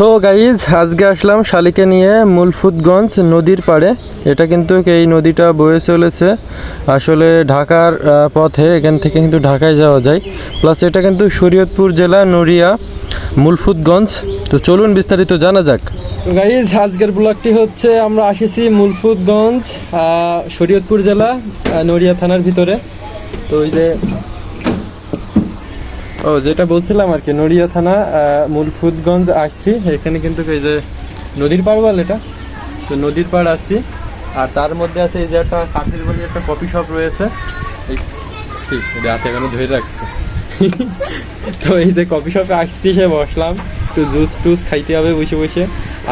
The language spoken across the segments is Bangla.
সো গাইজ, আজকে আসলাম শালিকে নিয়ে মুলফুতগঞ্জ নদীর পাড়ে। এটা কিন্তু এই নদীটা বয়ে চলেছে। আসলে ঢাকার পথে এখান থেকে কিন্তু ঢাকায় যাওয়া যায়। প্লাস এটা কিন্তু শরীয়তপুর জেলা নড়িয়া, মুলফুতগঞ্জ। তো চলুন বিস্তারিত জানা যাক। গাইজ, আজকের ব্লগটি হচ্ছে আমরা আসেছি মুলফুতগঞ্জ শরীয়তপুর জেলা নড়িয়া থানার ভিতরে। তো ওই যে ও যেটা বলছিলাম আর কি নড়িয়া থানা আহ, মুলফুতগঞ্জ আসছি। এখানে কিন্তু এই যে নদীর পাড় বল এটা? তো নদীর পাড় আসছি। আর তার মধ্যে আছে এই যে একটা কাঠের বলি একটা কফি শপ রয়েছে। এই হাতে এখনও ধরে রাখছে। তো এই যে কফি শপে আসছি সে বসলাম। একটু জুস টুস খাইতে হবে বসে বসে।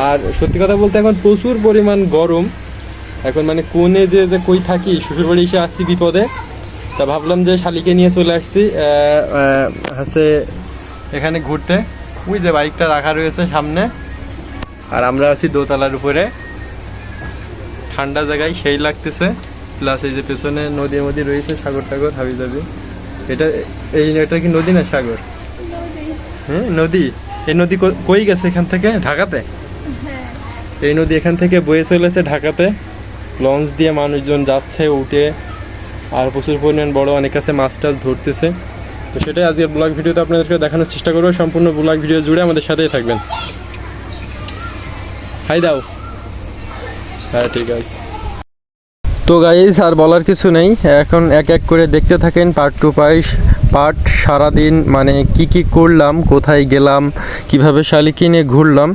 আর সত্যি কথা বলতে এখন প্রচুর পরিমাণ গরম। এখন মানে কোনে যে যে কই থাকি শ্বশুরবাড়ি এসে আসছি বিপদে। তা ভাবলাম যে শালিকে নিয়ে চলে আসছি হচ্ছে এখানে ঘুরতে। ওই যে বাইকটা রাখা রয়েছে সামনে। আর আমরা আছি দোতলার উপরে। ঠান্ডা জায়গায় সেই লাগতেছে। প্লাস এই যে পেছনে নদী নদী রয়েছে সাগর টাগর হাবি যাবি এটা এই এটা কি নদী না সাগর? হ্যাঁ নদী। এই নদী কই গেছে এখান থেকে? ঢাকাতে? এই নদী এখান থেকে বয়ে চলেছে ঢাকাতে। লঞ্চ দিয়ে মানুষজন যাচ্ছে উঠে আর প্রচুর পরিমাণ বড় অনেক কাছে মাছ টাছ ধরতেছে। তো সেটাই আজকের ব্লগ ভিডিওতে আপনাদেরকে দেখানোর চেষ্টা করব। সম্পূর্ণ ব্লগ ভিডিও জুড়ে আমাদের সাথেই থাকবেন। হাই দাও। হ্যাঁ ঠিক আছে। তো গাইজ আর বলার কিছু নেই। এখন এক এক করে দেখতে থাকেন পার্ট টু পাইস পার্ট সারাদিন মানে কি কি করলাম, কোথায় গেলাম, কীভাবে শালিকি নিয়ে ঘুরলাম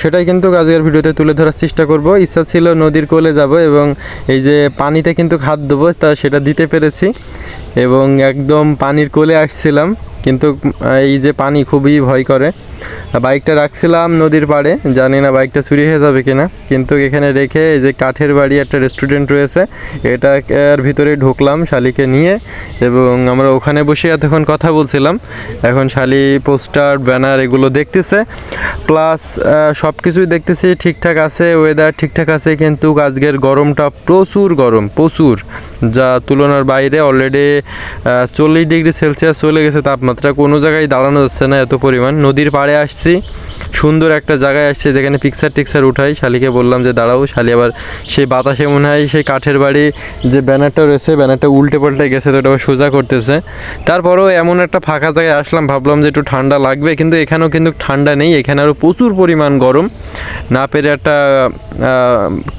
সেটাই কিন্তু আজকের ভিডিওতে তুলে ধরার চেষ্টা করব। ইচ্ছা ছিল নদীর কোলে যাব এবং এই যে পানিতে কিন্তু হাত দেবো, তা সেটা দিতে পেরেছি এবং একদম পানির কোলে আসছিলাম। কিন্তু এই যে পানি খুবই ভয় করে। বাইকটা রাখছিলাম নদীর পাড়ে, জানি না বাইকটা চুরি হয়ে যাবে কিনা। কিন্তু এখানে রেখে এই যে কাঠের বাড়ি একটা রেস্টুরেন্ট রয়েছে এটার ভিতরে ঢুকলাম শালিকে নিয়ে এবং আমরা ওখানে বসে এতক্ষণ কথা বলছিলাম। এখন শালি, পোস্টার, ব্যানার এগুলো দেখতেছে। প্লাস সব কিছুই দেখতেছি, ঠিকঠাক আছে ওয়েদার ঠিকঠাক আছে, কিন্তু আজকের গরমটা প্রচুর গরম, প্রচুর। যা তুলনার বাইরে অলরেডি চল্লিশ ডিগ্রি সেলসিয়াস চলে গেছে, তাপমাত্রা কোনো জায়গায় দাঁড়ানো যাচ্ছে না এত পরিমাণ। নদীর পাড়ে আসছি, সুন্দর একটা জায়গায় আসছে, যেখানে পিকচার টিকচার উঠাই। শালিকে বললাম যে, দাঁড়াও, শালি আবার সেই বাতাসে মনে হয় সেই কাঠের বাড়ি যে ব্যানারটা রয়েছে, ব্যানারটা উল্টে পাল্টে গেছে, তো ওটা আবার সোজা করতেছে। তারপরেও এমন একটা ফাঁকা জায়গায় আসলাম, ভাবলাম যে একটু ঠান্ডা লাগবে, কিন্তু এখানেও কিন্তু ঠান্ডা নেই, এখানে আরও প্রচুর পরিমাণ গরম। না পেরে একটা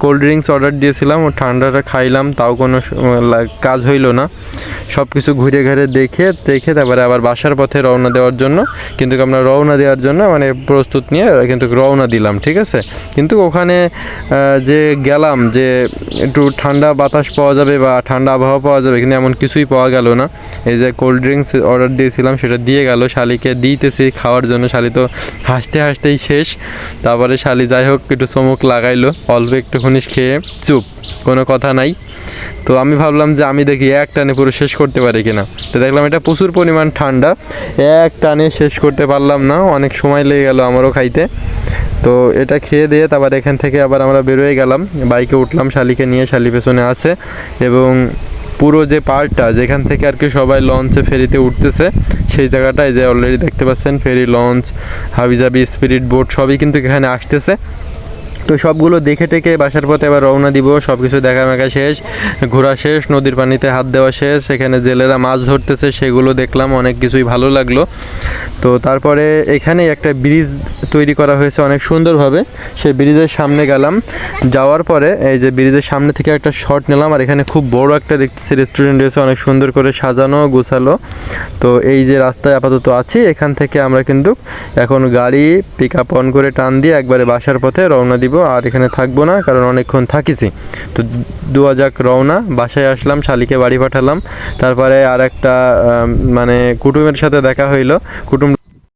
কোল্ড ড্রিঙ্কস অর্ডার দিয়েছিলাম, ও ঠান্ডাটা খাইলাম, তাও কোনো কাজ হইল না। সব কিছু ঘুরে ঘুরে দেখে দেখে তারপরে আবার বাসার পথে রওনা দেওয়ার জন্য, কিন্তু আমরা রওনা দেওয়ার জন্য মানে প্রস্তুত নিয়ে কিন্তু রওনা দিলাম, ঠিক আছে? কিন্তু ওখানে যে গেলাম যে একটু ঠান্ডা বাতাস পাওয়া যাবে বা ঠান্ডা আবহাওয়া পাওয়া যাবে, কিন্তু এমন কিছুই পাওয়া গেল না। এই যে কোল্ড ড্রিঙ্কস অর্ডার দিয়েছিলাম, সেটা দিয়ে গেল, শালিকে দিতেছি, খাওয়ার জন্য। শালি তো হাসতে হাসতেই শেষ। তারপরে শালি যাই হোক, একটু চমক লাগাইলো। অল্প একটুখানি খেয়ে চুপ, কোনো কথা নাই। তো আমি ভাবলাম যে আমি দেখি এক টানে পুরো শেষ করতে পারি কিনা। তো দেখলাম এটা প্রচুর পরিমাণ ঠান্ডা, এক টানে শেষ করতে পারলাম না, অনেক সময় লেগে গেল আমারও খাইতে। তো এটা খেয়ে দিয়ে তারপর এখান থেকে আবার আমরা বেরোয় গেলাম, বাইকে উঠলাম, শালিকে নিয়ে, শালি পেছনে আসে এবং পুরো যে পার্টটা যেখান থেকে আর কি সবাই লঞ্চে, ফেরিতে উঠতেছে, সেই জায়গাটায় যে অলরেডি দেখতে পাচ্ছেন, ফেরি, লঞ্চ, হাবিজাবি, স্পিরিট বোট, সবই কিন্তু এখানে আসতেছে। তো সবগুলো দেখে টেকে বাসার পথে এবার রওনা দিব সব কিছু দেখা মেখা শেষ, ঘোরা শেষ, নদীর পানিতে হাত দেওয়া শেষ, সেখানে জেলেরা মাছ ধরতেছে, সেগুলো দেখলাম, অনেক কিছুই ভালো লাগল। তো তারপরে এখানে একটা ব্রিজ তৈরি করা হয়েছে অনেক সুন্দরভাবে, সেই ব্রিজের সামনে গেলাম, যাওয়ার পরে এই যে ব্রিজের সামনে থেকে একটা শট নিলাম, আর এখানে খুব বড় একটা দেখতেছি রেস্টুরেন্ট রয়েছে, অনেক সুন্দর করে সাজানো, গোছালো। তো এই যে রাস্তায় আপাতত আছি, এখান থেকে আমরা কিন্তু এখন গাড়ি পিক আপ অন করে টান দিয়ে একবারে বাসার পথে রওনা দিব। আর এখানে থাকব না, কারণ অনেকক্ষণ থাকিছি। তো দুয়া যাক রওনা, বাসায় আসলাম, শালিকে বাড়ি পাঠালাম। তারপরে আর একটা মানে কুটুমের সাথে দেখা হইল। কুটুম